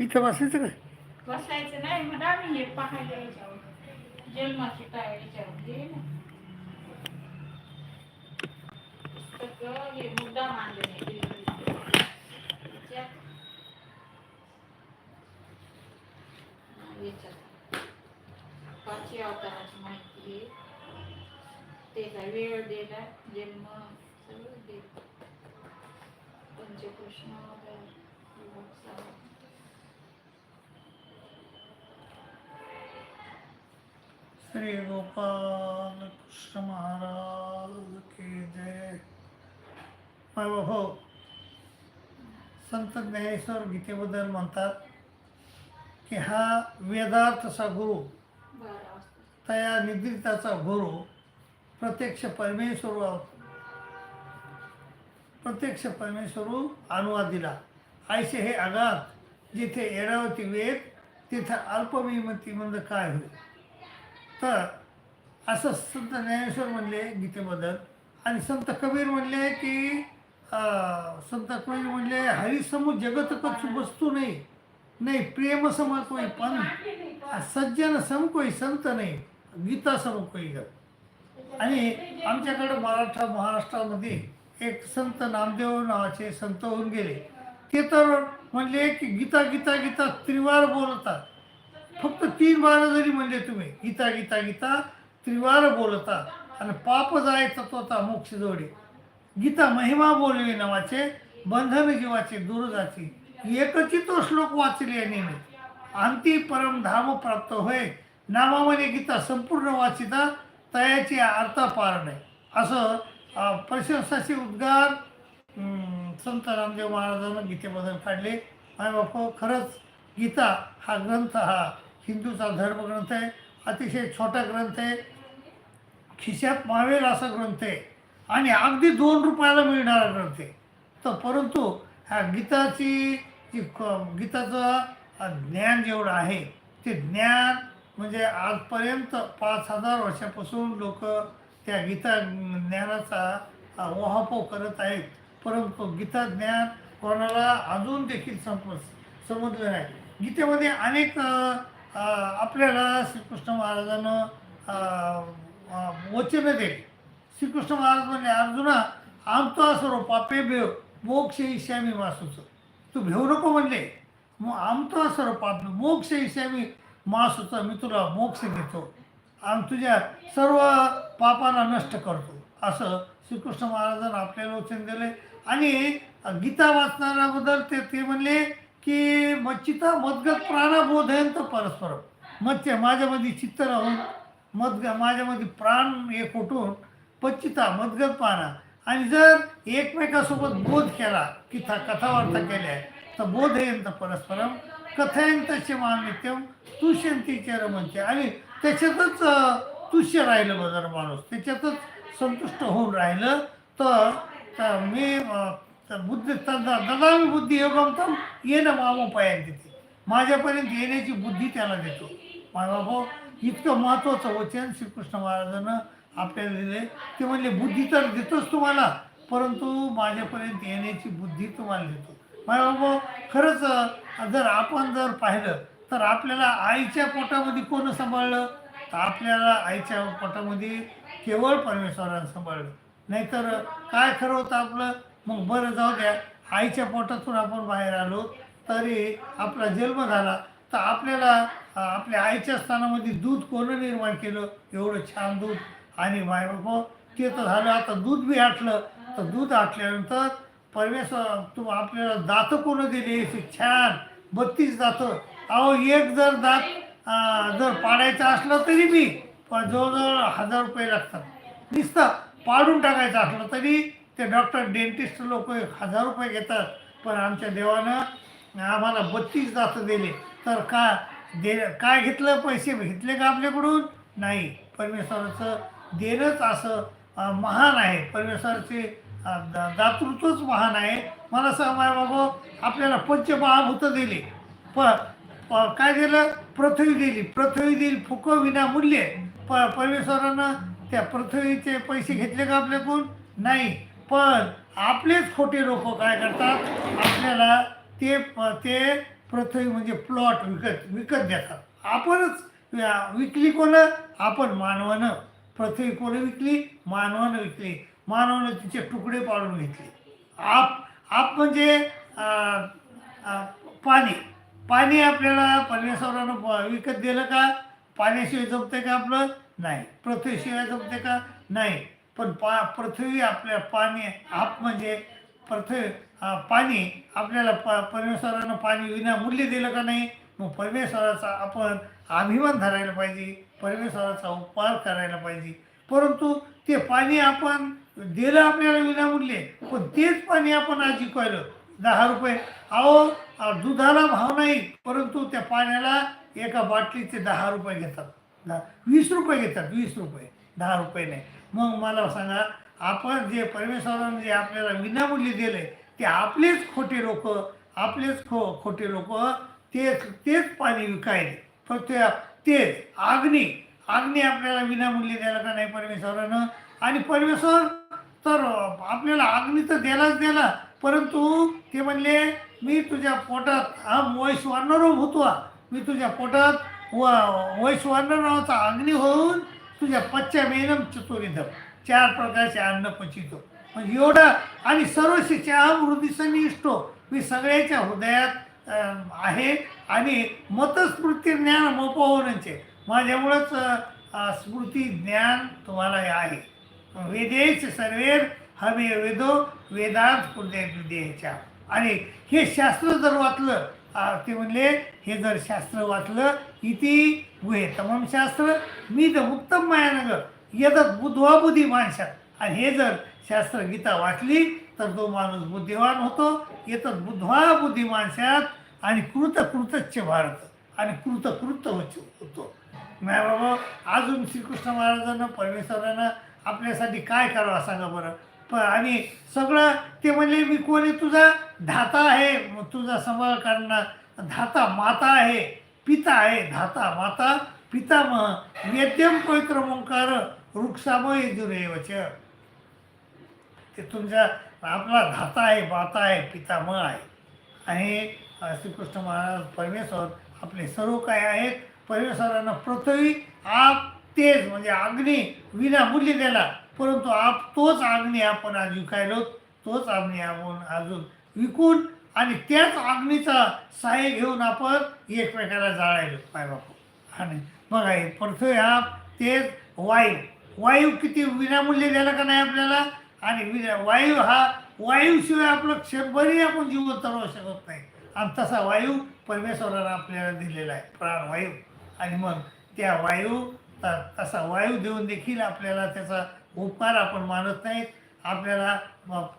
इथं बसायचं का? बसायचं नाही मग आम्ही हे पाहायला याच्यावर जन्माची काय याच्यावर हे ना. पुस्तकं हे मुद्दा मांडले याच्यात पाचवी अवताराची माहिती आहे. त्याचा वेळ दिला जन्म सगळं दिलं. पंचकृष्ण वगैरे श्री गोपाल कृष्ण महाराज की जय माय संत ज्ञानेश्वर गीतेबद्दल म्हणतात की हा वेदार्थचा गुरु तया निद्रिताचा गुरु प्रत्यक्ष परमेश्वर प्रत्यक्ष परमेश्वरू अनुवाद दिला ऐसे हे आगात जिथे एरावती वेद तिथं अल्पविमती म्हणजे काय होईल तर असं संत ज्ञानेश्वर म्हणले गीतेबद्दल आणि संत कबीर म्हणले की संत कबीर म्हणले हरिसमू जगत कछु वस्तू नाही. नाही प्रेम सम कोई पण सज्जन सम कोई संत नाही. गीता सम कोई ग. आणि आमच्याकडं मराठा महाराष्ट्रामध्ये एक संत नामदेव नावाचे संत होऊन गेले. ते तर म्हणले की गीता गीता गीता त्रिवार बोलतात. फक्त तीन बार जरी म्हणले तुम्ही गीता गीता गीता त्रिवार बोलता आणि पाप जाय तत्वता मोक्ष जोडे. गीता महिमा बोलली नावाचे बंधन जीवाचे दूर जाची एकची तो श्लोक वाचले नेहमी. अंती परम धाम प्राप्त होय. नामामध्ये गीता संपूर्ण वाचिता तयाची अर्थ पार नाही असं प्रशंसाचे उद्गार संत रामदेव महाराजांना गीतेबद्दल काढले. आणि बाप खरंच गीता हा ग्रंथ हा हिंदूचा धर्मग्रंथ आहे अतिशय छोटा ग्रंथ आहे. खिशात मावेल असा ग्रंथ आहे. आणि अगदी दोन रुपयाला मिळणारा ग्रंथ आहे. तर परंतु ह्या गीताची जी क- गीताचं ज्ञान जेवढं आहे ते ज्ञान म्हणजे आजपर्यंत पाच हजार वर्षापासून लोक त्या गीता ज्ञानाचा ओहापोह करत आहेत. परंतु गीता ज्ञान कोणाला अजून देखील संप समजलं नाही. गीतेमध्ये अनेक आपल्याला श्रीकृष्ण महाराजानं वचन दिले वचनं दिली. श्रीकृष्ण महाराज म्हणले अर्जुना आमतो असो पापे भेव मोक्ष ईशामी मासूचं. तू भेऊ नको म्हणले. मग आमतो असो पाप मोक्ष ईशामी मासूचं मी तुला मोक्ष देतो. आणि तुझ्या सर्व पापांना नष्ट करतो. असं श्रीकृष्ण महाराजांना आपल्याला वचन दिले. आणि गीता वाचणाऱ्याबद्दल ते ते म्हणले की मच्छिता मदगत प्राणाबोधयंत परस्पर. मच्छ माझ्यामध्ये चित्त राहून मदग माझ्यामध्ये प्राण हे कुठून पच्चिता मदगत पाना आणि जर एकमेकासोबत बोध केला की था कथावार्ता केल्या तर बोधयंत परस्परम कथयंतचे मानित्यम तुष्यंतीचे रमनचे आणि त्याच्यातच तुष्य राहिलं बघा माणूस. त्याच्यातच संतुष्ट होऊन राहिलं तर मी तर बुद्धी ददामी बुद्धी योगमतम येणं मामोपायन देते माझ्यापर्यंत येण्याची बुद्धी त्याला देतो. माझा भाऊ इतकं महत्त्वाचं वचन श्रीकृष्ण महाराजानं आपल्याला दिले ते म्हणले बुद्धी तर देतोच तुम्हाला परंतु माझ्यापर्यंत येण्याची बुद्धी तुम्हाला देतो. माझा बाबा खरंच जर आपण जर पाहिलं तर आपल्याला आईच्या पोटामध्ये कोण सांभाळलं? तर आपल्याला आईच्या पोटामध्ये केवळ परमेश्वरानं सांभाळलं. नाहीतर काय खरं होतं आपलं? मग बरं जाऊ द्या. आईच्या पोटातून आपण बाहेर आलो तरी आपला जन्म झाला. तर आपल्याला आपल्या आईच्या स्थानामध्ये दूध कोणं निर्माण केलं? एवढं छान दूध. आणि मायबाप ते तर झालं. आता दूध बी आटलं. तर दूध आटल्यानंतर परमेश्वर तू आपल्याला दातं कोणं दिली? छान. बत्तीस दातं. अहो एक जर दात जर पाडायचं असलं तरी बी प- जवळजवळ हजार रुपये लागतात. नुसतं पाडून टाकायचं असलं तरी ते डॉक्टर डेंटिस्ट लोक हजार रुपये घेतात पण आमच्या देवानं आम्हाला बत्तीस दातं दिले. तर का दे काय घेतलं? पैसे घेतले का आपल्याकडून? नाही. परमेश्वराचं देणंच असं महान आहे. परमेश्वराचे दा- दातृत्वच महान आहे. मला सांग माय बाबा आपल्याला पंचमहाभूत दिले. प प- काय दिलं? पृथ्वी दिली. पृथ्वी दिली फुकं विनामूल्य प परमेश्वरानं त्या पृथ्वीचे पैसे घेतले का आपल्याकडून? नाही. पण आपलेच खोटे लोक काय करतात? आपल्याला ते ते पृथ्वी म्हणजे प्लॉट विकत विकत देतात. आपणच विकली कोण? आपण मानवानं. पृथ्वी कोण विकली? मानवानं विकली. मानवानं तिचे तुकडे पाडून घेतले. आप आप म्हणजे पाणी. पाणी आपल्याला परमेश्वरानं विकत दिलं का? पाण्याशिवाय जमते का आपलं? नाही. पृथ्वीशिवाय जमते का? नाही. पण पा पृथ्वी आपल्या पाणी आप म्हणजे पृथ्वी पाणी आपल्याला प परमेश्वरानं पाणी विनामूल्य दिलं का नाही? मग परमेश्वराचा आपण अभिमान धरायला पाहिजे परमेश्वराचा उपकार करायला पाहिजे. परंतु ते पाणी आपण दिलं आपल्याला विनामूल्य पण तेच पाणी आपण आज विकायलं दहा रुपये. अहो दुधाला भाव नाही परंतु त्या पाण्याला एका बाटलीचे दहा रुपये घेतात. दहा वीस रुपये घेतात वीस रुपये. दहा रुपये नाही. मग मला सांगा आपण जे परमेश्वरानं जे आपल्याला विनामूल्य दिले ते आपलेच खोटे लोक आपलेच खो खोटे लोक तेच तेच पाणी विकायले. फक्त तेच अग्नी अग्नी आपल्याला विनामूल्य द्यायला का नाही परमेश्वरानं? आणि परमेश्वर तर आपल्याला अग्नी तर द्यायलाच द्याला परंतु ते म्हणले मी तुझ्या पोटात हा वैश्वानर होतो मी तुझ्या पोटात व वैश्वानर नावाचा अग्नी होऊन तुझ्या पच्च्या मेनम चार प्रकारचे अन्न पचितो. म्हणजे एवढं आणि सर्व शिक्षा हृदय इष्टो मी सगळ्याच्या हृदयात आहे आणि मतस्मृती ज्ञान मोपवण्याचे. माझ्यामुळंच स्मृती ज्ञान तुम्हाला आहे. वेदेच सर्वेर हवे वेदो वेदांत विदेच्या आणि हे शास्त्र जर वाचलं ते म्हणले हे जर शास्त्र वाचलं इति वे तमाम शास्त्र मी तर उत्तम मायानगर येतात बुधवा बुद्धी माणसात आणि हे जर शास्त्र गीता वाचली तर तो माणूस बुद्धिवान होतो. येतात बुधवा बुद्धी माणसात आणि कृतकृतच्छ भारत आणि कृतकृत होतो नाही बाबा अजून श्रीकृष्ण महाराजांना परमेश्वरानं आपल्यासाठी काय करावं सांगा बरं? प आणि सगळं ते म्हणले मी कोणी तुझा? धाता आहे. मग तुझा सांभाळ धाता माता आहे. पिता आहे धाता माता पितामह वेद्यम पवित्र ओंकार वृक्षामय दुरेवच ते तुमच्या आपला धाता आहे माता आहे पितामह आहे. आणि श्रीकृष्ण महाराज परमेश्वर आपले सर्व काय आहेत. परमेश्वरानं पृथ्वी आप तेज म्हणजे अग्नी विनामूल्य दिला. परंतु आप तोच अग्नी आपण आज विकायलो तोच अग्नी आपण अजून विकून आणि त्याच अग्नीचा सहाय्य घेऊन आपण एकमेकाला जाळायलो पाय बापू. आणि बघा हे पृथ्वी हा तेच वायू. वायू किती विनामूल्य द्यायला का नाही आपल्याला? आणि विना वायू हा वायूशिवाय आपलं क्षणभरही आपण जीवन राहू शकत नाही. आणि तसा वायू परमेश्वरानं आपल्याला दिलेला आहे प्राणवायू आणि मग त्या वायू त- तसा वायू देऊन देखील आपल्याला त्याचा उपकार आपण मानत नाहीत. आपल्याला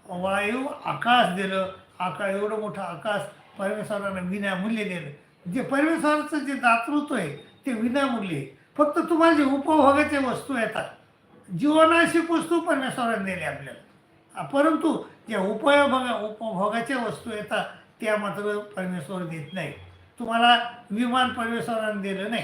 वायू आकाश दिलं आकाश एवढं मोठं आकाश परमेश्वरानं विनामूल्य दिलं जे परमेश्वराचं जे दातृत्व आहे ते विनामूल्य आहे. फक्त तुम्हाला जे उपभोगाच्या वस्तू येतात जीवनाशिक वस्तू परमेश्वराने दिली आपल्याला. परंतु ज्या उपयोगा उपभोगाच्या वस्तू येतात त्या मात्र परमेश्वर देत नाही. तुम्हाला विमान परमेश्वराने दिलं नाही.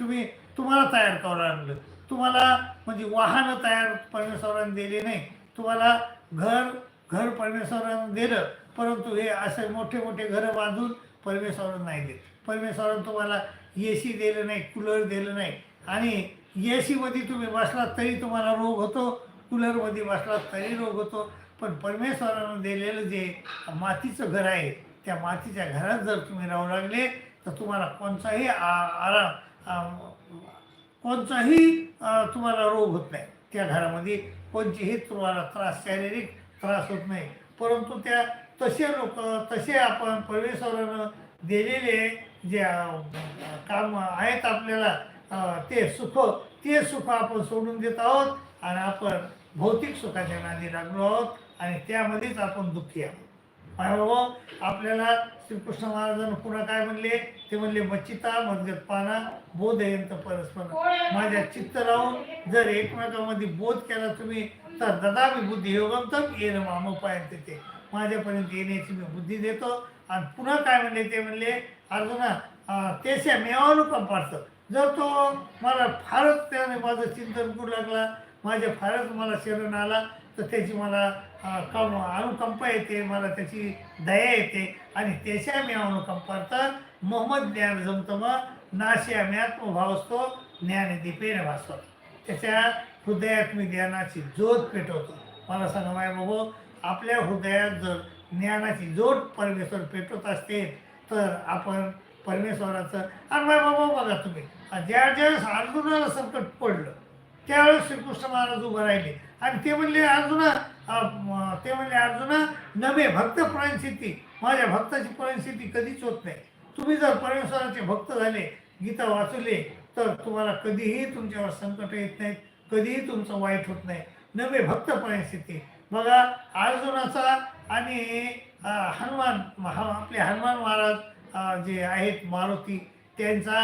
तुम्ही तुम्हाला तयार करावं आणलं तुम्हाला म्हणजे वाहनं तयार परमेश्वराने दिले नाही. तुम्हाला घर घर परमेश्वरानं दिलं. परंतु हे असे मोठे मोठे घरं बांधून परमेश्वरानं नाही देत परमेश्वरानं तुम्हाला ए सी दिलं नाही कूलर दिलं नाही. आणि ए सीमध्ये तुम्ही बसलात तरी तुम्हाला रोग होतो कूलरमध्ये बसलात तरी रोग होतो. पण परमेश्वरानं दिलेलं जे मातीचं घर आहे त्या मातीच्या घरात जर तुम्ही राहू लागले तर तुम्हाला कोणताही आ- आराम कोणताही तुम्हाला रोग होत नाही. त्या घरामध्ये कोणतेही तुम्हाला त्रास शारीरिक त्रास होत नाही. परंतु त्या तसे लोक तसे आपण परमेश्वरानं दिलेले जे काम आहेत आपल्याला ते सुख ते सुख आपण सोडून देत आहोत आणि आपण भौतिक सुखाच्या नादी लागलो आहोत आणि त्यामध्येच आपण दुःखी आहोत. बाबा आपल्याला श्रीकृष्ण महाराजांना पुन्हा काय म्हणले? ते म्हणले मचिता मच्चिता मद्गतपाना बोधयंत परस्पर. माझ्या चित्त राहून जर एकमेकांमध्ये बोध केला तुम्ही तर ददा मी बुद्धी योगम तर येणं मामोपायंत ते. माझ्यापर्यंत येण्याची मी बुद्धी देतो. आणि पुन्हा काय म्हणले ते म्हणले अर्जुना अं, तेच्या मेवानुकम पाडतं. जर तो मला फारच त्याने माझं चिंतन करू लागला माझ्या फारच मला शरण आला तर त्याची मला कम अनुकंपा येते मला त्याची दया येते. आणि त्याच्या मी अनुकंपार्थ मोहम्मद ज्ञान जमतम मग. नाशिया मी आत्मभाव असतो. ज्ञानदीपेने भासतो. त्याच्या हृदयात मी ज्ञानाची जोत पेटवतो. मला सांगा माय बाबू आपल्या हृदयात जर ज्ञानाची जोड परमेश्वर पेटवत असते तर आपण परमेश्वराचं आणि बाबा बघा तुम्ही. ज्या ज्यावेळेस अर्जुनाला संकट पडलं त्यावेळेस श्रीकृष्ण महाराज उभं राहिले. आणि ते म्हणले अर्जुना ते म्हणले अर्जुना नवे भक्त परिस्थिती माझ्या भक्ताची परिस्थिती कधीच होत नाही. तुम्ही जर परमेश्वराचे भक्त झाले गीता वाचले तर तुम्हाला कधीही तुमच्यावर संकट येत नाहीत कधीही तुमचं वाईट होत नाही. नवे भक्त परिस्थिती बघा अर्जुनाचा आणि हनुमान महा आपले हनुमान महाराज जे आहेत मारुती त्यांचा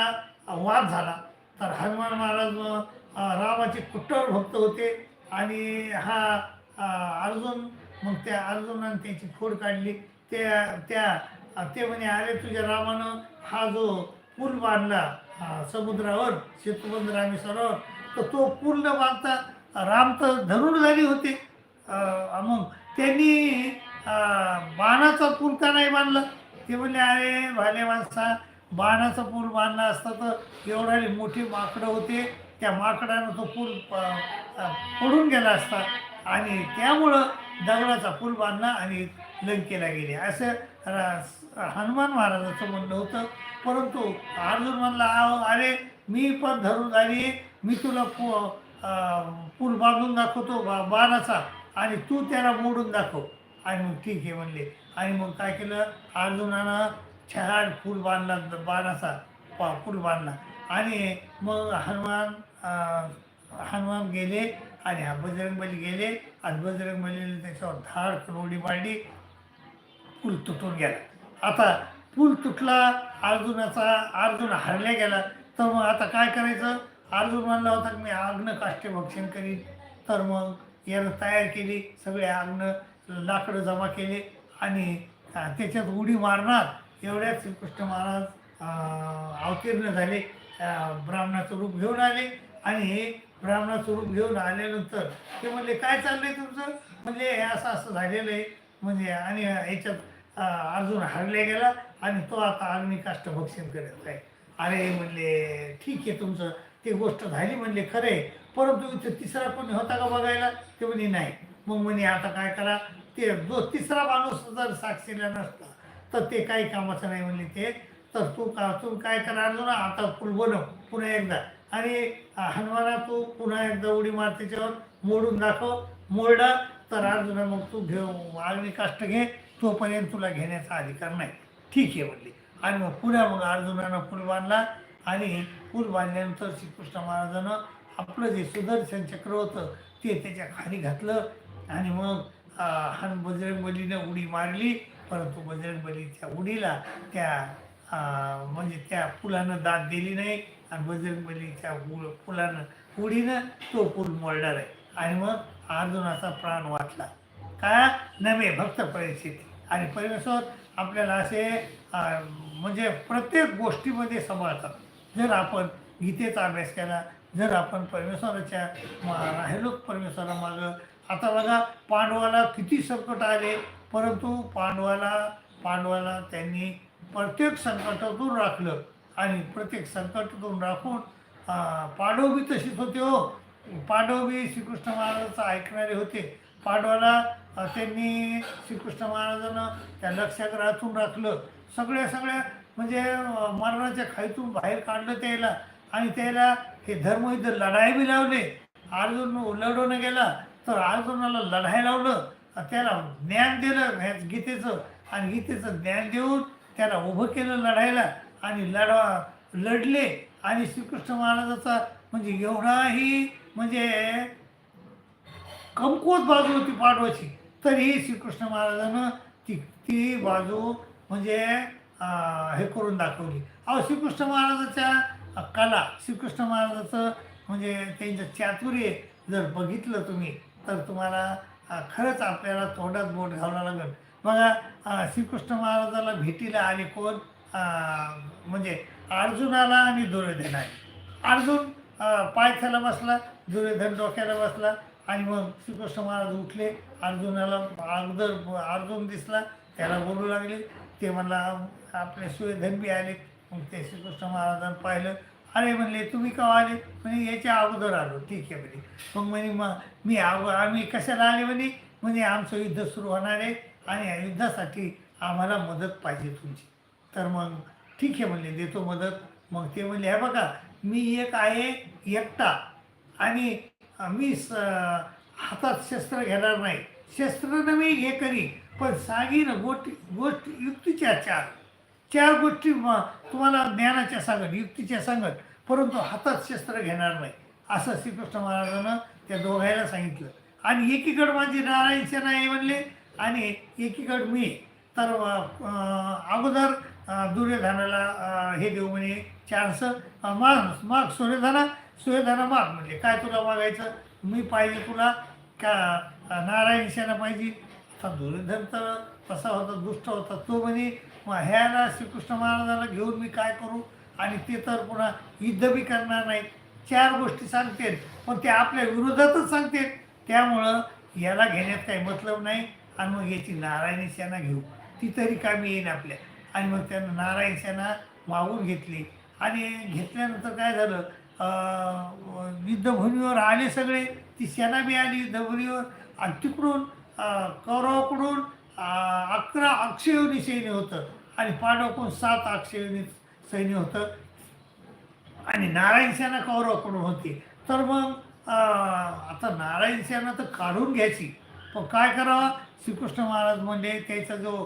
वाद झाला. तर हनुमान महाराज रामाचे कुट्टर भक्त होते आणि हा अर्जुन मग त्या अर्जुनानं त्याची खोड काढली. त्या त्या ते म्हणे अरे तुझ्या रामानं हा जो पूल बांधला समुद्रावर सेतुबंद रामेश्वरावर तर तो पूल न बांधता राम तर धरून होते होती. मग त्यांनी बाणाचा पूल का नाही बांधला? ते म्हणले अरे भाले माणसा बाणाचा पूल बांधला असता तर एवढ्या मोठी माकडं होते. त्या माकडानं तो पूल प- पडून गेला असता. आणि त्यामुळं दगडाचा पूल बांधला आणि लंकेला गेले. असं रा- हनुमान महाराजाचं म्हणणं होतं. परंतु अर्जुन म्हणला "अहो, अरे मी पण धरून आली. मी तुला पु पूल बांधून दाखवतो बा बाणाचा. आणि तू त्याला मोडून दाखव. आणि मग ठीक आहे म्हणले. आणि मग काय केलं? अर्जुनानं छान फूल बांधला बाणाचा पा फूल बांधला. आणि मग हनुमान हनुमान गेले आणि बजरंगबली गेले. आणि बजरंगबलीने त्याच्यावर धाड करोडी मारली. पूल तुटून गेला. आता पूल तुटला अर्जुनाचा अर्जुन हरल्या गेला. तर मग आता काय करायचं? अर्जुन म्हणला होता की मी आग्न काष्टे भक्षण करीन. तर मग यानं तयार केली सगळे अंगण लाकडं जमा केले आणि त्याच्यात उडी मारणार एवढ्याच श्रीकृष्ण महाराज अवतीर्ण झाले. ब्राह्मणाचं रूप घेऊन आले आणि हे ब्राह्मणाचं रूप घेऊन आल्यानंतर ते म्हणले काय चाललंय तुमचं? म्हणजे हे असं असं झालेलं आहे. म्हणजे आणि याच्यात अर्जुन हरले गेला आणि तो आता अग्निकाष्ट भक्षण करत आहे. अरे म्हणले ठीक आहे तुमचं. ती गोष्ट झाली म्हणले खरे परंतु इथं तिसरा कोणी होता का बघायला? ते म्हणे नाही. मग म्हणे आता काय करा? ते जो तिसरा माणूस जर साक्षीला नसता तर ते काही कामाचं नाही म्हणले ते. तर तू का तू काय करा? अर्जुना आता पूल बनव पुन्हा एकदा. आणि हनुमाना तू पुन्हा एकदा उडी मार त्याच्यावर मोडून दाखव मोडला तर अर्जुना मग तू घेऊ अग्निकाष्ट घे तोपर्यंत तुला घेण्याचा अधिकार नाही. ठीक आहे म्हणली. आणि मग पुन्हा मग अर्जुनानं पूल बांधला आणि पूल बांधल्यानंतर श्रीकृष्ण महाराजानं आपलं जे सुदर्शन चक्र होतं ते त्याच्याखाली घातलं आणि मग हन बजरंग बजरंगबलीनं उडी मारली. परंतु बजरंगबलीच्या उडीला त्या म्हणजे त्या पुलानं दाद दिली नाही आणि बजरंगबलीच्या उ- पुलानं उडीनं तो पूल मोडणार आहे. आणि मग अर्जुनाचा प्राण वाचला. का? नव्हे भक्त परिस्थिती आणि परमेश्वर आपल्याला असे म्हणजे प्रत्येक गोष्टीमध्ये सांभाळतात जर आपण गीतेचा अभ्यास केला जर आपण परमेश्वराच्या मा- राहिलो परमेश्वरा मागं आता बघा पांडवाला किती संकट आले परंतु पांडवाला पांडवाला त्यांनी प्रत्येक संकटातून राखलं आणि प्रत्येक संकटातून राखून पांडव बी तशीच होते हो. पांडव बी श्रीकृष्ण महाराजाचं ऐकणारे होते. पांडवाला त्यांनी श्रीकृष्ण महाराजांना त्या लक्षाग्रहातून राखलं. सगळ्या सगळ्या म्हणजे मरणाच्या खाईतून बाहेर काढलं त्याला. आणि त्याला हे धर्मयुद्ध लढाई बी लावले. अर्जुन लढवणं गेला तर अर्जुनाला लढाई लावलं. त्याला ज्ञान दिलं ह्या गीतेचं. आणि गीतेचं ज्ञान देऊन त्याला उभं केलं लढायला आणि लढवा लढले. आणि श्रीकृष्ण महाराजाचा म्हणजे एवढाही म्हणजे कमकुवत बाजू होती पाडवाची. तरीही श्रीकृष्ण महाराजानं ती ती बाजू म्हणजे हे करून दाखवली. अहो श्रीकृष्ण महाराजाच्या कला श्रीकृष्ण महाराजाचं म्हणजे त्यांचं चातुर्य जर बघितलं तुम्ही तर तुम्हाला खरंच आपल्याला तोंडात बोट घालावं लागेल. बघा श्रीकृष्ण महाराजाला भेटीला आले कोण? म्हणजे अर्जुनाला आणि दुर्योधनाला. अर्जुन पायथ्याला बसला दुर्योधन डोक्याला बसला आणि मग श्रीकृष्ण महाराज उठले. अर्जुनाला अगोदर अर्जुन दिसला त्याला बोलू लागले. ते मला आपले सुयधन बी आले मग ते श्रीकृष्ण महाराजांना पाहिलं. अरे म्हणले तुम्ही केव्हा आले? म्हणे याच्या अगोदर आलो. ठीक आहे म्हणे. मग म्हणे मग मी अगो आम्ही कशाला आले म्हणे? म्हणजे आमचं युद्ध सुरू होणार आहे आणि या युद्धासाठी आम्हाला मदत पाहिजे तुमची. तर मग ठीक आहे म्हणले देतो मदत. मग ते म्हणले हे बघा मी एक आहे एकटा आणि मी स हातात शस्त्र घेणार नाही. शस्त्र न मी हे करी पण सांगीन गोष्टी गोष्ट युक्तीच्या चार. चार गोष्टी तुम्हाला ज्ञानाच्या सांगत युक्तीच्या सांगत परंतु हातात शस्त्र घेणार नाही. असं श्रीकृष्ण महाराजानं त्या दोघायला सांगितलं. आणि एकीकडं माझी नारायण सेना आहे म्हणले आणि एकीकडं मी. तर अगोदर दुर्योधनाला हे देऊ म्हणे चान्स माग माग सूर्यधना सूर्यधना माग म्हणजे काय तुला मागायचं? मी पाहिजे तुला. का नारायण सेना पाहिजे. आता दुर्योधन तर तसा होता दुष्ट होता तो म्हणे मग ह्याला श्रीकृष्ण महाराजाला घेऊन मी काय करू? आणि ते तर पुन्हा युद्ध बी करणार नाही चार गोष्टी सांगतील पण ते आपल्या विरोधातच सांगतील त्यामुळं याला घेण्यात काही मतलब नाही आणि मग याची नारायणी सेना घेऊ. ती तरी कामी येईन आपल्या. आणि मग त्यानं नारायण सेना मागून घेतली. आणि घेतल्यानंतर काय झालं युद्धभूमीवर आले सगळे. ती सेना बी आली युद्धभूमीवर आणि तिकडून कौरवाकडून अकरा अक्षयोनी सैन्य होतं आणि पांडवकडून सात अक्षयोनी सैन्य होतं. आणि नारायण सेना कौरवाकडून होती. तर मग आता नारायण सेना तर काढून घ्यायची. पण काय करावा? श्रीकृष्ण महाराज म्हणजे त्याचा जो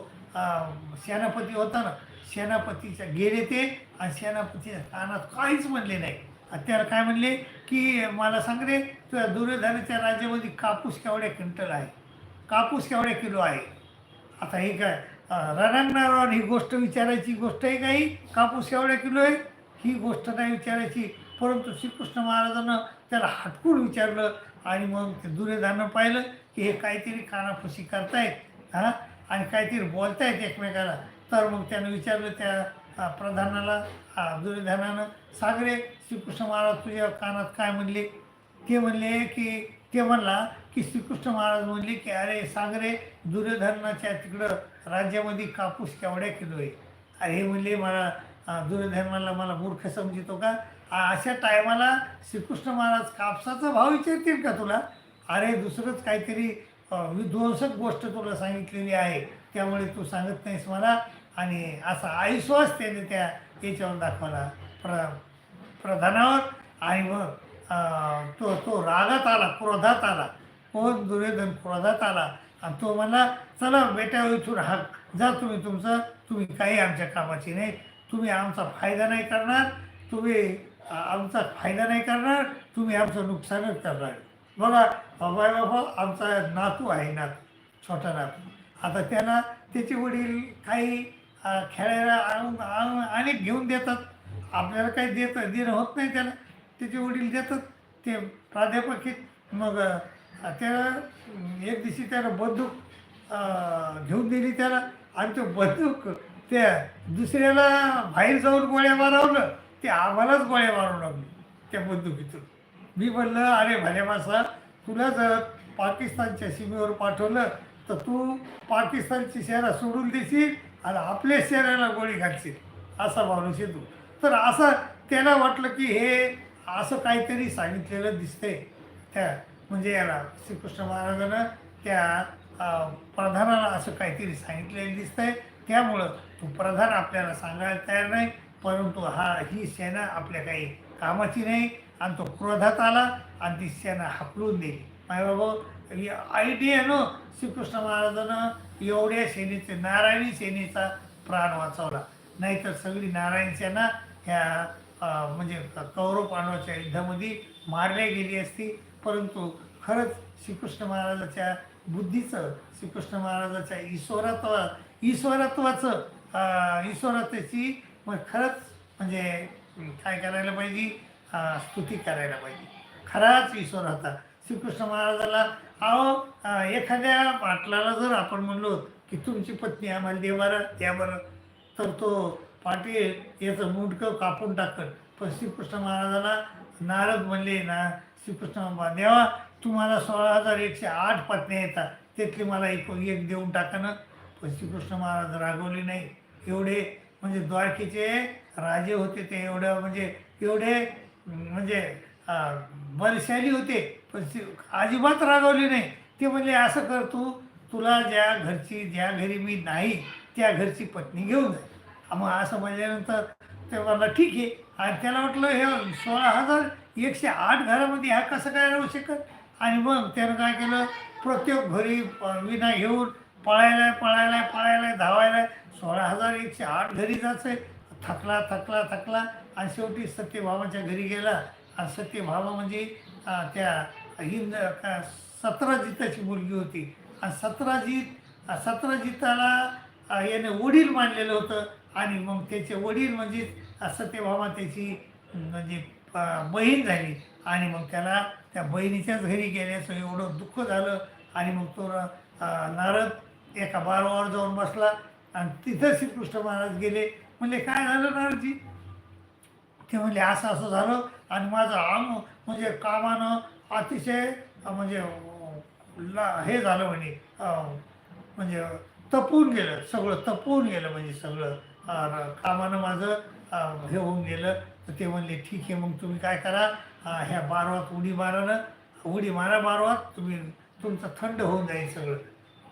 सेनापती होता ना सेनापतीच्या गेले ते आणि सेनापतीच्या कानात काहीच म्हणले नाही. आणि त्याला काय म्हणले की मला सांग रे तुझ्या दुर्योधनाच्या राज्यामध्ये कापूस केवढे क्विंटल आहे? कापूस केवढ्या किलो आहे? आता हे काय रणांगणावर ही गोष्ट विचारायची गोष्ट आहे काही कापूस केवढ्या किलो आहे? ही गोष्ट नाही विचारायची. परंतु श्रीकृष्ण महाराजांना त्याला हटकून विचारलं आणि मग ते दुर्योधनानं पाहिलं की हे काहीतरी कानाफुशी करतायत हां? आणि काहीतरी बोलतायत एकमेकाला. तर मग त्यानं विचारलं त्या प्रधानाला दुर्योधनानं सागरे श्रीकृष्ण महाराज तुझ्या कानात काय म्हणले? ते म्हणले की ते म्हणला की श्रीकृष्ण महाराज म्हणले की अरे सांगरे दुर्योधनाच्या तिकडं राज्यामध्ये कापूस केवढ्या किलो आहे? अरे हे म्हणले मला दुर्योधनाला मला मूर्ख समजितो का? अशा टायमाला श्रीकृष्ण महाराज कापसाचा भाव विचारतील का तुला? अरे दुसरंच काहीतरी विध्वंसक गोष्ट तुला सांगितलेली आहे त्यामुळे तू सांगत नाहीस मला. आणि असा आविश्वास त्याने त्या याच्यावर दाखवला. प्र प्रधानावर आणि मग तो तो रागात आला क्रोधात आला. कोण दुर्योधन क्रोधात आला? आणि तो म्हणला चला बेटा इथून हाक. जा तुम्ही तुमचं. तुम्ही काही आमच्या कामाची नाही. तुम्ही आमचा फायदा नाही करणार. तुम्ही आमचा फायदा नाही करणार. तुम्ही आमचं नुकसानच करणार. बघा बाबा बाबा आमचा नातू आहे नातू छोटा नातू. आता त्याला त्याचे वडील काही खेळायला आणून आणून अनेक घेऊन देतात. आपल्याला काही देत देणं होत नाही त्याला. त्याचे वडील देतात. ते प्राध्यापक मग त्यानं एक दिवशी त्यानं बंदूक घेऊन दिली त्याला आणि तो बंदूक त्या दुसऱ्याला बाहेर जाऊन गोळ्या मारवलं. ते आम्हालाच गोळ्या मारू लागली त्या बंदुकीतून. मी म्हणलं अरे भाले मासा तुला जर पाकिस्तानच्या सीमेवर पाठवलं तर तू पाकिस्तानची शहरा सोडून देशील आणि आपल्या शहराला गोळी घालशील. असा माणूस आहे तू तर असं त्याला वाटलं की हे असं काहीतरी सांगितलेलं दिसते त्या म्हणजे याला श्रीकृष्ण महाराजानं त्या प्रधानाला असं काहीतरी सांगितलेलं दिसतंय. त्यामुळं तो प्रधान आपल्याला सांगायला तयार नाही परंतु हा ही सेना आपल्या काही कामाची नाही आणि तो क्रोधात आला आणि ती सेना हाकलून दिली. माय बाबा आयडिया न श्रीकृष्ण महाराजानं एवढ्या सेनेचे नारायणी सेनेचा प्राण वाचवला. नाहीतर सगळी नारायण सेना ह्या म्हणजे कौरव पांडवाच्या युद्धामध्ये मारल्या गेली असती. परंतु खरंच श्रीकृष्ण महाराजाच्या बुद्धीचं श्रीकृष्ण महाराजाच्या ईश्वरत्व ईश्वरत्वाचं अं, ईश्वरत्वाची मग खरंच म्हणजे काय करायला पाहिजे? स्तुती करायला पाहिजे. खराच ईश्वर होता. श्रीकृष्ण महाराजाला अहो एखाद्या पाटलाला जर आपण म्हणलो की तुमची पत्नी आम्हाला दे बरं द्या बरं तर तो पाटील याचं मुंडकं कापून टाकत. पण श्रीकृष्ण महाराजाला नारद म्हणले ना श्रीकृष्ण म्हणला, देवा तुम्हाला सोळा हजार एकशे आठ पत्न्या येतात. त्यातली मला एक एक देऊन टाकताना पण श्रीकृष्ण महाराज रागवले नाही. एवढे म्हणजे द्वारकेचे राजे होते ते एवढं म्हणजे एवढे म्हणजे बलशाली होते. पण अजिबात रागवले नाही. ते म्हणजे असं कर तू तुला ज्या घरची ज्या घरी मी नाही त्या घरची पत्नी घेऊन जा मग असं म्हणल्यानंतर ते म्हणलं ठीक आहे. आणि त्याला वाटलं हे सोळा हजार एकशे आठ घरामध्ये ह्या कसं काय राहू शकत? आणि मग त्यानं काय केलं? प्रत्येक घरी विना घेऊन पळायला पळायला पळायला धावायला सोळा हजार एकशे आठ घरी जायचं थकला थकला थकला. आणि शेवटी सत्यभामाच्या घरी गेला. आणि सत्यभामा म्हणजे त्या हिंद सतराजिताची मुलगी होती. आणि सतराजित सतराजिताला याने वडील मानलेलं होतं. आणि मग त्याचे वडील म्हणजे सत्यभामा त्याची म्हणजे बहीण झाली. आणि मग त्याला त्या बहिणीच्याच घरी गेल्याचं एवढं दुःख झालं. आणि मग तो नारद एका बारवावर जाऊन बसला. आणि तिथं श्रीकृष्ण महाराज गेले. म्हणले काय झालं नारदजी? ते म्हणले असं असं झालं. आणि माझं आम म्हणजे कामानं अतिशय म्हणजे ला हे झालं म्हणे म्हणजे तपून गेलं. सगळं तपून गेलं म्हणजे सगळं कामानं माझं हे होऊन गेलं. तर ते म्हणले ठीक आहे मग तुम्ही काय करा ह्या बारवात उडी मारानं उडी मारा बारवात तुम्ही तुमचं थंड होऊन जाईल सगळं.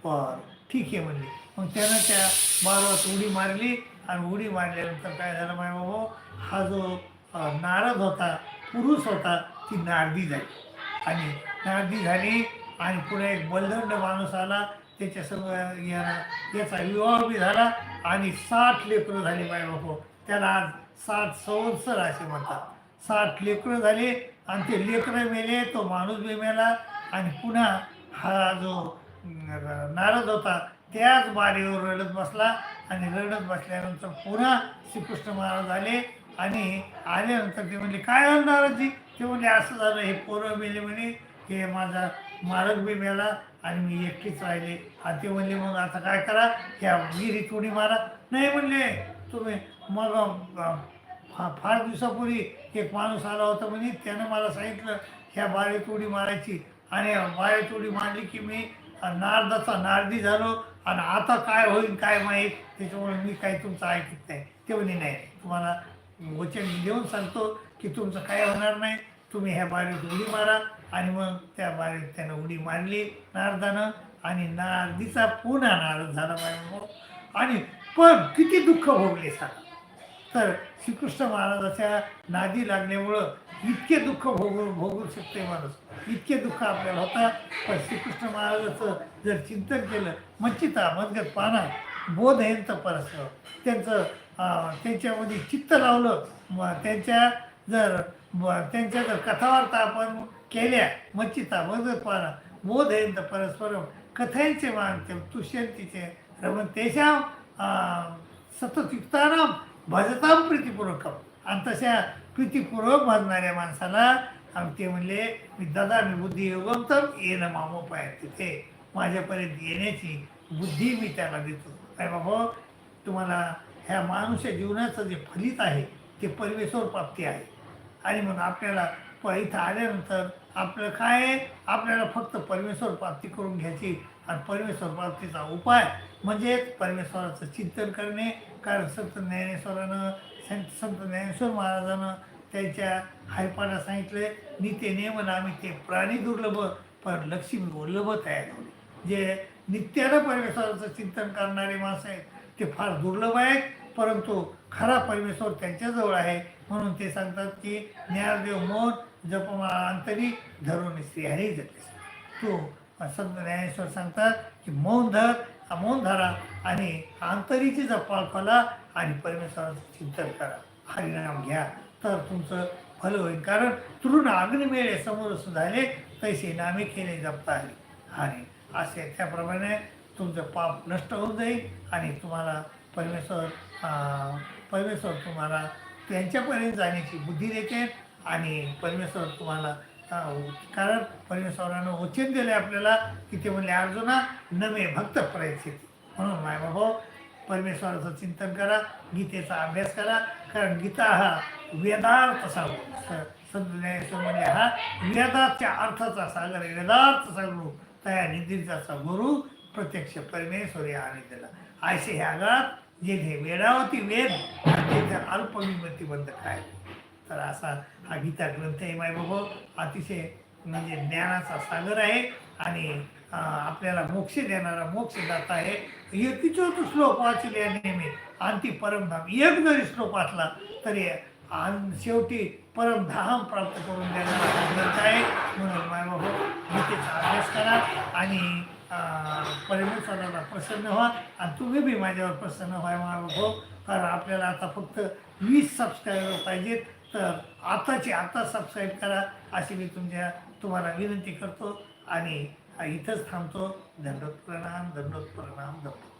बरं ठीक आहे म्हणले. मग त्यानं त्या बारवात उडी मारली आणि उडी मारल्यानंतर काय झालं माय बाबा हा जो नारद होता पुरुष होता ती नारदी झाली. आणि नारदी झाली आणि पुढे एक बलदंड माणूस आला त्याच्यासंग याला याचा विवाह बी झाला आणि साठ लेकरं झाली माय बाबा. त्याला आज साठ संवत्सर असे म्हणतात. साठ लेकरं झाले आणि ते लेकरं मेले तो माणूस बी मेला आणि पुन्हा हा जो नारद होता त्याच बारीवर रडत बसला आणि रडत बसल्यानंतर पुन्हा श्रीकृष्ण महाराज आले आणि आल्यानंतर ते म्हणले काय नारदजी? ते म्हणले असं झालं हे पोरं मेले म्हणे हे माझा मारक बी मेला आणि मी एकटीच राहिले. आणि ते म्हणले मग आता काय करा? ह्या विहिरीत उडी मारा. नाही म्हणले तुम्ही मग फा फार दिवसापूर्वी एक माणूस आला होता म्हणे त्यानं मला सांगितलं ह्या बाळेत उडी मारायची. आणि बाळेत उडी मारली की मी नारदाचा नारदी झालो आणि आता काय होईल काय माहीत त्याच्यामुळे मी काही तुमचं ऐकत नाही. ते म्हणे नाही तुम्हाला वचन देऊन सांगतो की तुमचं काय होणार नाही. तुम्ही ह्या बाळेत उडी मारा. आणि मग त्या बाळेत त्यानं उडी मारली नारदानं आणि नारदीचा पुन्हा नारद झाला माझ्या आणि पण किती दुःख भोगले सांगा तर श्रीकृष्ण महाराजाच्या नादी लागल्यामुळं इतके दुःख भोगू भोगू शकते माणूस. इतके दुःख आपल्याला होता पण श्रीकृष्ण महाराजाचं जर चिंतन केलं मच्चिता मदगत पाना बोधयंत परस्पर. त्यांचं त्यांच्यामध्ये चित्त लावलं त्यांच्या जर त्यांच्या जर कथावार्ता आपण केल्या मच्चिता मदगत पाना बोधयंत परस्परम कथांचे मानते तुष्यंतीचे रमण तेशाम सततयुक्तानाम भजताम प्रीतीपूर्वकम. आणि तशा प्रीतीपूर्वक भजणाऱ्या माणसाला आम्ही ते म्हणले मी दादा मी बुद्धी योगमतम येणं मामोपाय तिथे माझ्यापर्यंत येण्याची बुद्धी मी त्याला देतो. काय बाबा तुम्हाला ह्या मानुष्य जीवनाचं जे फलित आहे ते परमेश्वर प्राप्ती आहे. आणि मग आपल्याला प इथं आल्यानंतर आपलं काय आहे? आपल्याला फक्त परमेश्वर प्राप्ती करून घ्यायची. आणि परमेश्वर प्राप्तीचा उपाय म्हणजेच परमेश्वराचं चिंतन करणे कारण संत ज्ञानेश्वरानं संत संत ज्ञानेश्वर महाराजानं त्यांच्या हायपाला सांगितले नित्य नियमन आम्ही ते प्राणी दुर्लभ पण लक्ष्मी दुर्लभ तयार होते जे नित्यानं परमेश्वराचं चिंतन करणारे माणसं आहेत ते फार दुर्लभ आहेत परंतु खरा परमेश्वर त्यांच्याजवळ आहे. म्हणून ते सांगतात की ज्ञानदेव मोर जपमाळा अंतरी धरून श्रीहरी जपे तो संत ज्ञानेश्वर सांगतात की मौन धर मौन धरा आणि आंतरिक जपाळ फला आणि परमेश्वराचं चिंतन करा. हरिनाम घ्या. तर तुमचं फल होईल. कारण तृण अग्निमेळे समोर सुधारले तैसे नामे केले जपता आले. आणि असे त्याप्रमाणे तुमचं पाप नष्ट होऊन जाईल आणि तुम्हाला परमेश्वर परमेश्वर तुम्हाला त्यांच्यापर्यंत जाण्याची बुद्धी देते आणि परमेश्वर तुम्हाला कारण परमेश्वरानं वचन दिले आपल्याला की ते म्हणले अर्जुना नमे भक्त प्रयत्न म्हणून माय बाबा परमेश्वराचं चिंतन करा गीतेचा अभ्यास करा कारण गीता हा वेदार्थ हो. सागर संत ज्ञानेश्वर म्हणजे हा वेदाच्या अर्थाचा सागर आहे वेदार्थ सागरू हो. तया निधीचा गुरु प्रत्यक्ष परमेश्वर या आणि त्याला असे ह्या गात जेथे वेडावती वेद आणि तेथे अल्पविमती बंध काय? तर असा हा गीता ग्रंथ आहे माय बाबा अतिशय म्हणजे ज्ञानाचा सागर आहे आणि आपल्याला मोक्ष देणारा मोक्षदाता आहे. एकीचोच श्लोक वाचले नेहमी. आणि ती परमधाम. एक जरी श्लोक वाचला तरी आणि शेवटी परमधाम प्राप्त करून देणारा ग्रंथ आहे. म्हणून मायबाबू गीतेचा अभ्यास करा आणि परमेश्वराला प्रसन्न व्हा. आणि तुम्ही बी माझ्यावर प्रसन्न व्हा मायबाबू कारण आपल्याला आता फक्त वीस सबस्क्रायबर पाहिजेत. तर आताची आता सबस्क्राईब करा. अशी मी तुमच्या तुम्हाला विनंती करतो. आणि इथंच थांबतो. दंडोत प्रणाम दंडोत प्रणाम दंडोत